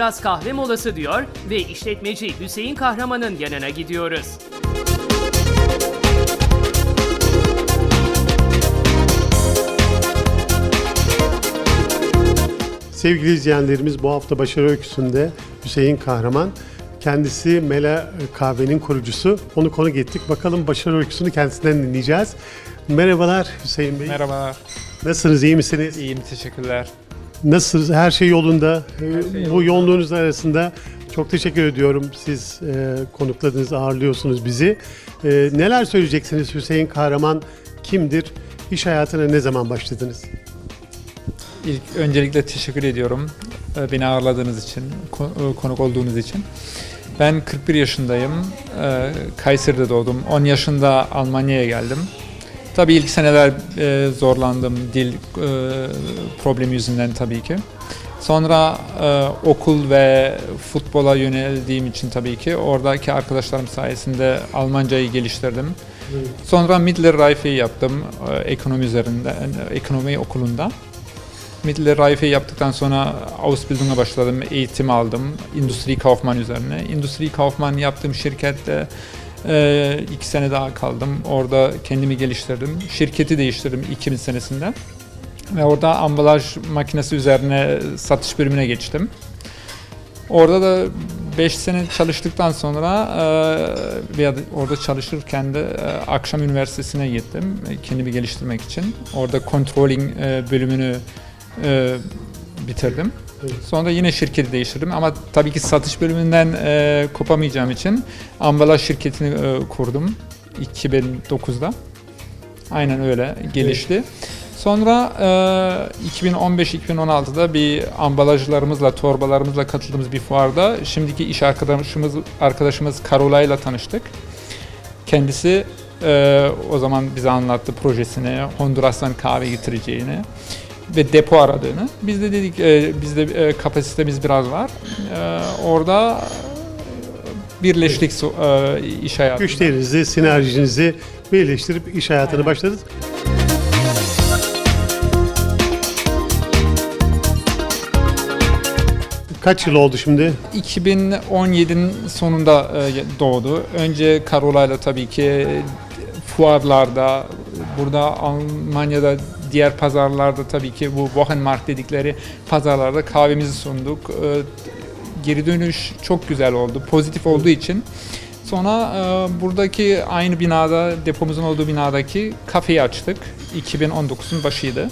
biraz kahve molası diyor ve işletmeci Hüseyin Kahraman'ın yanına gidiyoruz. Sevgili izleyenlerimiz bu hafta başarı öyküsünde Hüseyin Kahraman. Kendisi Mela Kahve'nin kurucusu. Onu konuk ettik. Bakalım başarı öyküsünü kendisinden dinleyeceğiz. Merhabalar Hüseyin Bey. Merhabalar, Nasılsınız? iyi misiniz? iyiyim teşekkürler. Nasılsınız? Her şey yolunda. Ee, şey Bu yoğunluğunuz arasında çok teşekkür ediyorum. Siz e, konukladınız, ağırlıyorsunuz bizi. E, neler söyleyeceksiniz Hüseyin Kahraman kimdir? İş hayatına ne zaman başladınız? İlk öncelikle teşekkür ediyorum e, beni ağırladığınız için, e, konuk olduğunuz için. Ben 41 yaşındayım, e, Kayseri'de doğdum. 10 yaşında Almanya'ya geldim. Tabii ilk seneler e, zorlandım, dil e, problemi yüzünden tabii ki. Sonra e, okul ve futbola yöneldiğim için tabii ki oradaki arkadaşlarım sayesinde Almancayı geliştirdim. Sonra Mittelreife yaptım e, ekonomi üzerinde, e, ekonomi okulunda. Mittelreife yaptıktan sonra Ausbildung'a başladım, eğitim aldım Industrie Kaufmann üzerine. Industrie Kaufmann yaptığım şirkette e, iki sene daha kaldım. Orada kendimi geliştirdim. Şirketi değiştirdim 2000 senesinde. Ve orada ambalaj makinesi üzerine satış bölümüne geçtim. Orada da 5 sene çalıştıktan sonra veya da orada çalışırken de e, akşam üniversitesine gittim e, kendimi geliştirmek için. Orada controlling e, bölümünü e, bitirdim. Evet. Sonra yine şirketi değiştirdim ama tabii ki satış bölümünden e, kopamayacağım için ambalaj şirketini e, kurdum 2009'da. Aynen öyle gelişti. Sonra e, 2015-2016'da bir ambalajlarımızla, torbalarımızla katıldığımız bir fuarda şimdiki iş arkadaşımız arkadaşımız Carola ile tanıştık. Kendisi e, o zaman bize anlattı projesini, Honduras'tan kahve getireceğini ve depo aradığını. Biz de dedik e, bizde e, kapasitemiz biraz var. E, orada birleştik so- e, iş hayatında. Güçlerinizi, sinerjinizi birleştirip iş hayatına Aynen. başladınız. Kaç yıl oldu şimdi? 2017'nin sonunda e, doğdu. Önce Carola'yla tabii ki fuarlarda, burada Almanya'da diğer pazarlarda tabii ki bu Wochenmarkt dedikleri pazarlarda kahvemizi sunduk. E, Geri dönüş çok güzel oldu, pozitif olduğu için. Sonra e, buradaki aynı binada, depomuzun olduğu binadaki kafeyi açtık. 2019'un başıydı.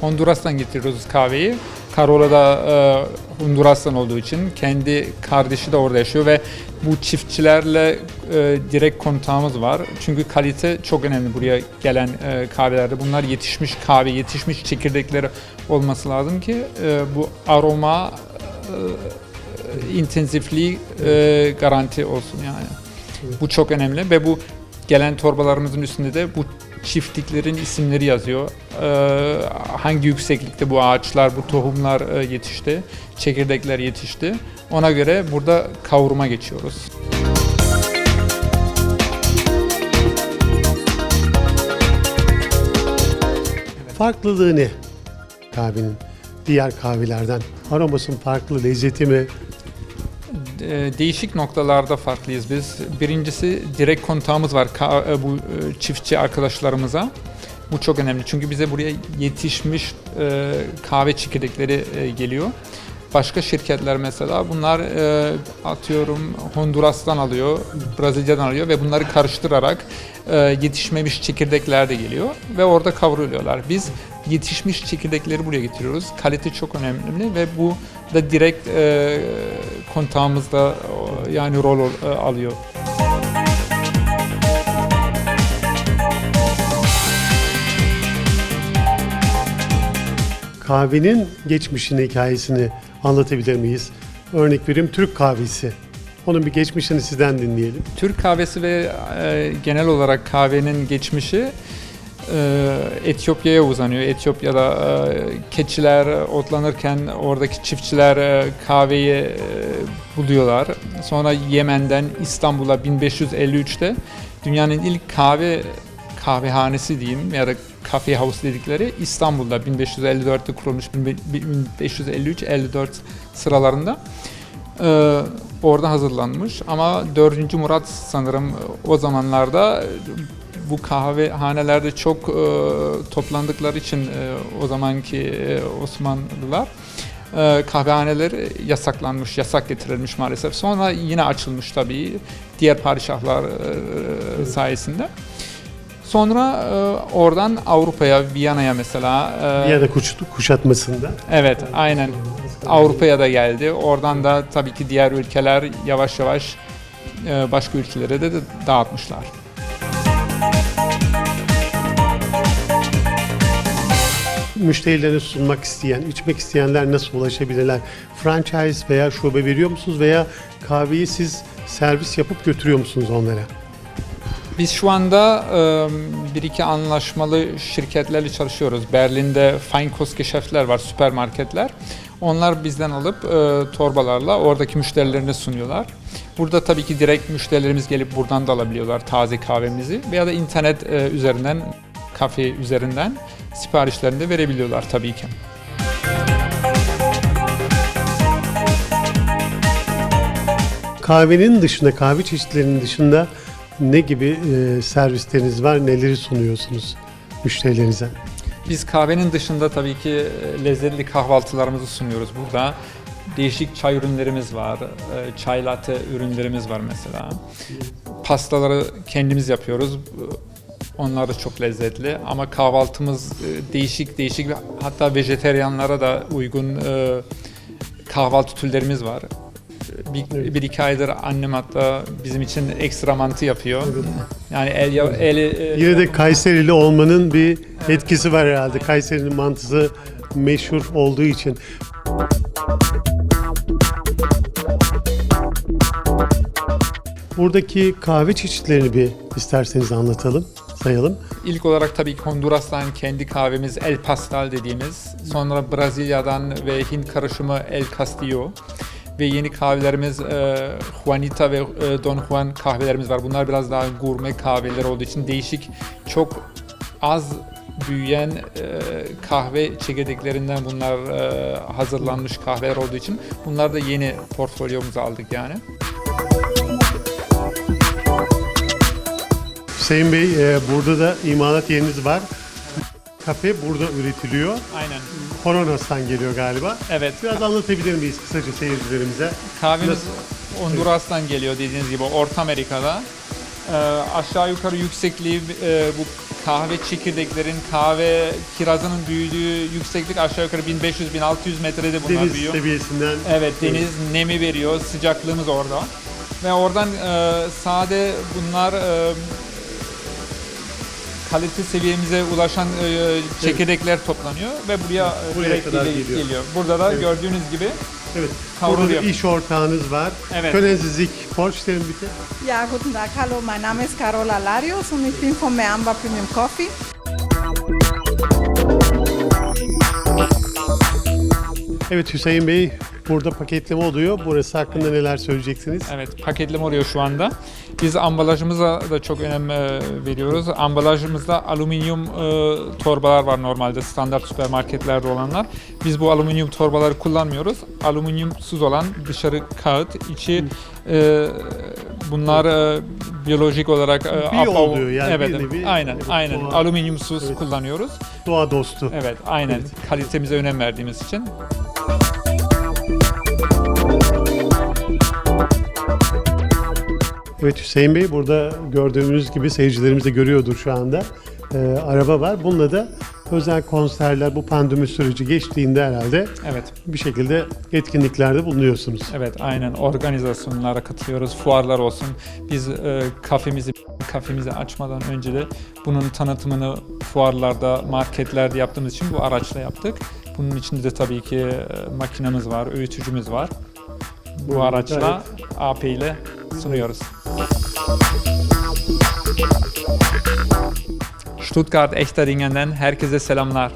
Honduras'tan getiriyoruz kahveyi. Carola da e, Honduras'tan olduğu için kendi kardeşi de orada yaşıyor ve bu çiftçilerle e, direkt kontağımız var. Çünkü kalite çok önemli buraya gelen e, kahvelerde. Bunlar yetişmiş kahve, yetişmiş çekirdekleri olması lazım ki e, bu aroma e, intensifliği e, garanti olsun yani. Bu çok önemli ve bu gelen torbalarımızın üstünde de bu çiftliklerin isimleri yazıyor. Ee, hangi yükseklikte bu ağaçlar, bu tohumlar e, yetişti, çekirdekler yetişti. Ona göre burada kavurma geçiyoruz. Farklılığı ne kahvenin diğer kahvelerden? Aroması mı farklı, lezzeti mi? Ee, değişik noktalarda farklıyız biz. Birincisi direkt kontağımız var e, bu e, çiftçi arkadaşlarımıza. Bu çok önemli çünkü bize buraya yetişmiş e, kahve çekirdekleri geliyor. Başka şirketler mesela bunlar atıyorum Honduras'tan alıyor, Brezilya'dan alıyor ve bunları karıştırarak e, yetişmemiş çekirdekler de geliyor ve orada kavruluyorlar. Biz yetişmiş çekirdekleri buraya getiriyoruz. Kalite çok önemli ve bu da direkt e, kontağımızda yani rol ol- e, alıyor. Kahvenin geçmişini, hikayesini anlatabilir miyiz? Örnek vereyim Türk kahvesi. Onun bir geçmişini sizden dinleyelim. Türk kahvesi ve e, genel olarak kahvenin geçmişi e, Etiyopya'ya uzanıyor. Etiyopya'da e, keçiler otlanırken oradaki çiftçiler e, kahveyi e, buluyorlar. Sonra Yemen'den İstanbul'a 1553'te dünyanın ilk kahve kahvehanesi diyeyim ya da cafe house dedikleri İstanbul'da 1554'te kurulmuş 1553-54 sıralarında e, orada hazırlanmış ama 4. Murat sanırım o zamanlarda e, bu kahvehanelerde çok e, toplandıkları için e, o zamanki e, Osmanlılar e, kahvehaneler yasaklanmış, yasak getirilmiş maalesef. Sonra yine açılmış tabii diğer padişahlar e, sayesinde. Sonra e, oradan Avrupa'ya, Viyana'ya mesela. e, kuş, kuşatmasında. Evet, aynen. Avrupa'ya da geldi. Oradan da tabii ki diğer ülkeler yavaş yavaş e, başka ülkelere de, dağıtmışlar. Müşterilerine sunmak isteyen, içmek isteyenler nasıl ulaşabilirler? Franchise veya şube veriyor musunuz veya kahveyi siz servis yapıp götürüyor musunuz onlara? Biz şu anda bir iki anlaşmalı şirketlerle çalışıyoruz. Berlin'de Feinkostgeschäftler var, süpermarketler. Onlar bizden alıp torbalarla oradaki müşterilerine sunuyorlar. Burada tabii ki direkt müşterilerimiz gelip buradan da alabiliyorlar taze kahvemizi. Veya da internet üzerinden, kafe üzerinden siparişlerini de verebiliyorlar tabii ki. Kahvenin dışında, kahve çeşitlerinin dışında ne gibi e, servisleriniz var, neleri sunuyorsunuz müşterilerinize? Biz kahvenin dışında tabii ki e, lezzetli kahvaltılarımızı sunuyoruz burada. Değişik çay ürünlerimiz var, e, çay latte ürünlerimiz var mesela. Pastaları kendimiz yapıyoruz. Onlar da çok lezzetli ama kahvaltımız e, değişik değişik hatta vejeteryanlara da uygun kahvaltı türlerimiz var. Bir, bir iki aydır annem hatta bizim için ekstra mantı yapıyor. Yani el, el, e, Yine de Kayserili olmanın bir etkisi var herhalde. Kayseri'nin mantısı meşhur olduğu için. Buradaki kahve çeşitlerini bir isterseniz anlatalım, sayalım. İlk olarak tabii ki Honduras'tan kendi kahvemiz El Pastel dediğimiz, sonra Brezilya'dan ve Hint karışımı El Castillo ve yeni kahvelerimiz e, Juanita ve e, Don Juan kahvelerimiz var. Bunlar biraz daha gurme kahveler olduğu için değişik, çok az büyüyen e, kahve çekirdeklerinden bunlar e, hazırlanmış kahveler olduğu için bunlar da yeni portfolyomuza aldık yani. Hüseyin Bey, e, burada da imalat yeriniz var. Kafe burada üretiliyor. Aynen. Koronas'tan geliyor galiba. Evet. Biraz anlatabilir miyiz kısaca seyircilerimize? Kahvemiz Nasıl? Honduras'tan geliyor dediğiniz gibi Orta Amerika'da. Ee, aşağı yukarı yüksekliği e, bu kahve çekirdeklerin kahve kirazının büyüdüğü yükseklik aşağı yukarı 1500-1600 metrede bunlar Deniz büyüyor. seviyesinden. Evet deniz nemi veriyor sıcaklığımız orada. Ve oradan e, sade bunlar e, kalite seviyemize ulaşan e, çekirdekler toplanıyor ve buraya, e, Buraya direkt kadar geliyor. geliyor. Burada da Evet. gördüğünüz gibi Evet. Burada da iş ortağınız var. Evet. Können Sie sich vorstellen bitte? Ja, guten Tag. Hallo, mein Name ist Carola Larios und ich bin von Meamba Premium Coffee. Evet Hüseyin Bey burada paketleme oluyor. Burası hakkında neler söyleyeceksiniz? Evet, paketleme oluyor şu anda. Biz ambalajımıza da çok önem e, veriyoruz. Ambalajımızda alüminyum e, torbalar var normalde standart süpermarketlerde olanlar. Biz bu alüminyum torbaları kullanmıyoruz. Alüminyumsuz olan dışarı kağıt, içi e, bunlar e, biyolojik olarak e, Biyo oluyor yani, evet, bir evet, nevi, aynen, evet, aynen. doğa- Alüminyumsuz Evet. kullanıyoruz. Doğa dostu. Evet, aynen. Kalitemize önem verdiğimiz için. Evet Hüseyin Bey burada gördüğümüz gibi seyircilerimiz de görüyordur şu anda. Ee, araba var. Bununla da özel konserler bu pandemi süreci geçtiğinde herhalde Evet. bir şekilde etkinliklerde bulunuyorsunuz. Evet aynen organizasyonlara katılıyoruz, fuarlar olsun. Biz e, kafemizi kafemizi açmadan önce de bunun tanıtımını fuarlarda, marketlerde yaptığımız için bu araçla yaptık. Bunun içinde de tabii ki e, makinemiz var, öğütücümüz var. Bu araçla AP ile sunuyoruz. Stuttgart Echterdingen'den herkese selamlar.